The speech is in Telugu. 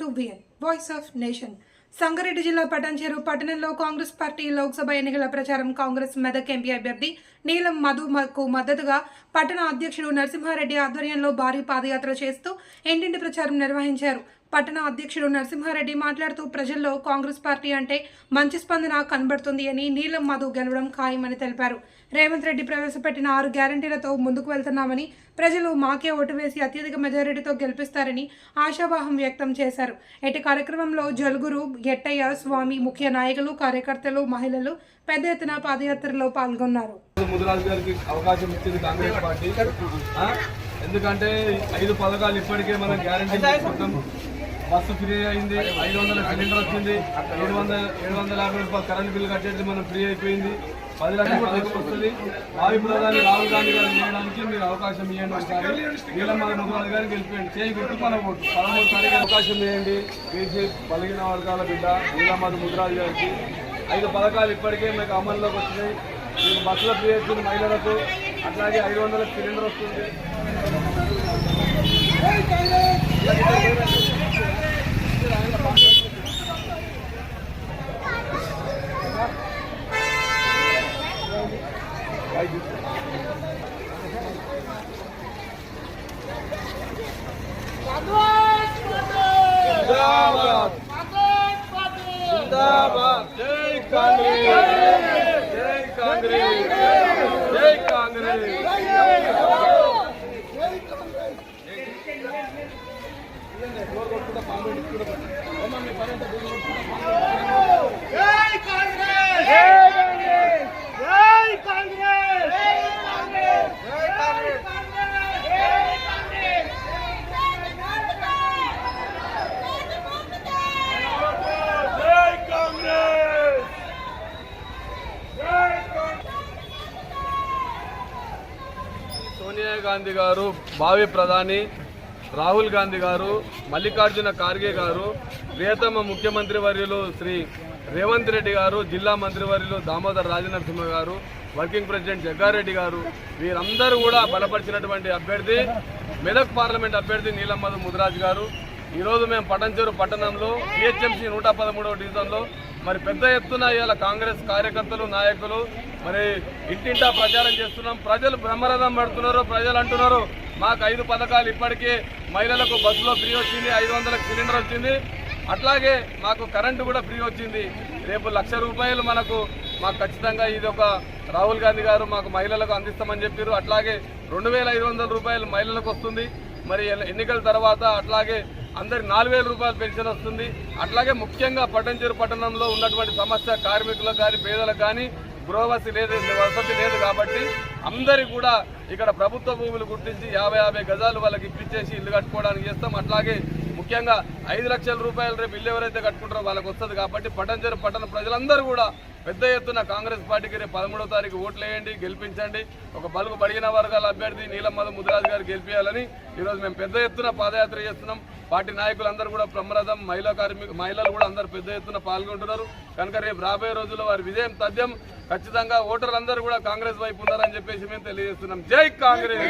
To BN voice of nation Sangareddy జిల్లా పటాన్చెరు పట్టణంలో కాంగ్రెస్ పార్టీ లోక్సభ ఎన్నికల ప్రచారం కాంగ్రెస్ మెదక్ ఎంపీ అభ్యర్థి నీలం మధుకు మద్దతుగా పట్టణ అధ్యక్షుడు నరసింహారెడ్డి ఆధ్వర్యంలో భారీ పాదయాత్ర చేస్తూ ఇంటింటి ప్రచారం నిర్వహించారు. పట్టణ అధ్యక్షుడు నరసింహారెడ్డి మాట్లాడుతూ ప్రజల్లో కాంగ్రెస్ పార్టీ అంటే మంచి స్పందన కనబడుతుంది అని నీలం మధు గెలవడం ఖాయమని తెలిపారు. రేవంత్ రెడ్డి ప్రవేశపెట్టిన ఆరు గ్యారంటీలతో ముందుకు వెళ్తున్నామని ప్రజలు మాకే ఓటు వేసి అత్యధిక మెజారిటీతో గెలిపిస్తారని ఆశావాహం వ్యక్తం చేశారు. ఇటు కార్యక్రమంలో జలుగురు గెట్టయ్య స్వామి ముఖ్య నాయకులు కార్యకర్తలు మహిళలు పెద్ద ఎత్తున పాదయాత్రలో పాల్గొన్నారు. ముదిరాజు గారికి అవకాశం ఇచ్చింది కాంగ్రెస్ పార్టీ. ఆ? ఎందుకంటే ఐదు పథకాలు ఇప్పటికే మనం గ్యారంటీ చేసుకుంటాం బస్సు ఫ్రీ అయింది ఐదు వందల సిలిండర్ వచ్చింది ఏడు వందల ఏడు వందల యాభై రూపాయలు కరెంట్ బిల్లు కట్టేది మనం ఫ్రీ అయిపోయింది. పది లక్షల పథకం వస్తుంది. భావి ప్రధాని రాహుల్ గాంధీ గారు చేయడానికి మీరు అవకాశం ఇవ్వండి ఒకసారి. నీలమ్మ ముదిరాజు గారికి గెలిపేయండి చేయి గుర్తు మన ఓటు. పదమూడు తారీఖు అవకాశం ఇవ్వండి. బీసీ బలిగిన వర్గాల బిడ్డ నీలమ్మ ముద్రాజు గారికి. ఐదు పథకాలు ఇప్పటికే మీకు అమల్లోకి వచ్చినాయి. మీకు బస్సులో ఫ్రీ వచ్చింది మహిళలకు అట్లాగే ఐదు వందల సిలిండర్ వస్తుంది. జిందాబాద్ జిందాబాద్ జై కాంగ్రెస్ జై కాంగ్రెస్ జై కాంగ్రెస్ జై గాంధీ గారు భావి ప్రధాని రాహుల్ గాంధీ గారు మల్లికార్జున ఖార్గే గారు ప్రియతమ ముఖ్యమంత్రి వర్యులు శ్రీ రేవంత్ రెడ్డి గారు జిల్లా మంత్రివర్యులు దామోదర్ రాజనరసింహ గారు వర్కింగ్ ప్రెసిడెంట్ జగ్గారెడ్డి గారు వీరందరూ కూడా బలపరిచినటువంటి అభ్యర్థి మెదక్ పార్లమెంట్ అభ్యర్థి నీలమ్మధు ముదిరాజ్ గారు. ఈరోజు మేము పటంచేరు పట్టణంలో పిహెచ్ఎంసీ నూట పదమూడవ డివిజన్లో మరి పెద్ద ఎత్తున ఇవాళ కాంగ్రెస్ కార్యకర్తలు నాయకులు మరి ఇంటింటా ప్రచారం చేస్తున్నాం. ప్రజలు బ్రహ్మరథం పడుతున్నారు ప్రజలు అంటున్నారు మాకు ఐదు పథకాలు ఇప్పటికే మహిళలకు బస్సులో ఫ్రీ వచ్చింది ఐదు వందలకు సిలిండర్ వచ్చింది. అట్లాగే మాకు కరెంటు కూడా ఫ్రీ వచ్చింది. రేపు లక్ష రూపాయలు మనకు మాకు ఖచ్చితంగా ఇది ఒక రాహుల్ గాంధీ గారు మాకు మహిళలకు అందిస్తామని చెప్పారు. అట్లాగే రెండు వేల ఐదు వందల రూపాయలు మహిళలకు వస్తుంది. మరి ఎన్నికల తర్వాత అట్లాగే అందరికి నాలుగు వేల రూపాయలు పెన్షన్ వస్తుంది. అట్లాగే ముఖ్యంగా పట్టంచెరు పట్టణంలో ఉన్నటువంటి సమస్య కార్మికులకు కానీ పేదలకు కానీ గృహవసతి లేదు వసతి లేదు కాబట్టి అందరి కూడా ఇక్కడ ప్రభుత్వ భూములు గుర్తించి యాభై యాభై గజాలు వాళ్ళకి ఇప్పించేసి ఇల్లు కట్టుకోవడానికి చేస్తాం. అట్లాగే ముఖ్యంగా ఐదు లక్షల రూపాయలు రేపు ఇల్లు ఎవరైతే కట్టుకుంటారో వాళ్ళకి వస్తుంది కాబట్టి పటంజరు పట్టణ ప్రజలందరూ కూడా పెద్ద ఎత్తున కాంగ్రెస్ పార్టీకి రేపు పదమూడో తారీఖు ఓట్లేయండి గెలిపించండి. ఒక బలుగు బడిగిన వర్గాల అభ్యర్థి నీలమ్మధు ముదిరాజు గారు గెలిపించాలని ఈరోజు మేము పెద్ద ఎత్తున పాదయాత్ర చేస్తున్నాం. పార్టీ నాయకులందరూ కూడా బ్రహ్మరథం మహిళా కార్మిక మహిళలు కూడా అందరూ పెద్ద ఎత్తున పాల్గొంటున్నారు. కనుక రేపు రాబోయే రోజుల్లో వారి విజయం తథ్యం ఖచ్చితంగా ఓటర్లందరూ కూడా కాంగ్రెస్ వైపు ఉన్నారని చెప్పేసి మేము తెలియజేస్తున్నాం. జై కాంగ్రెస్!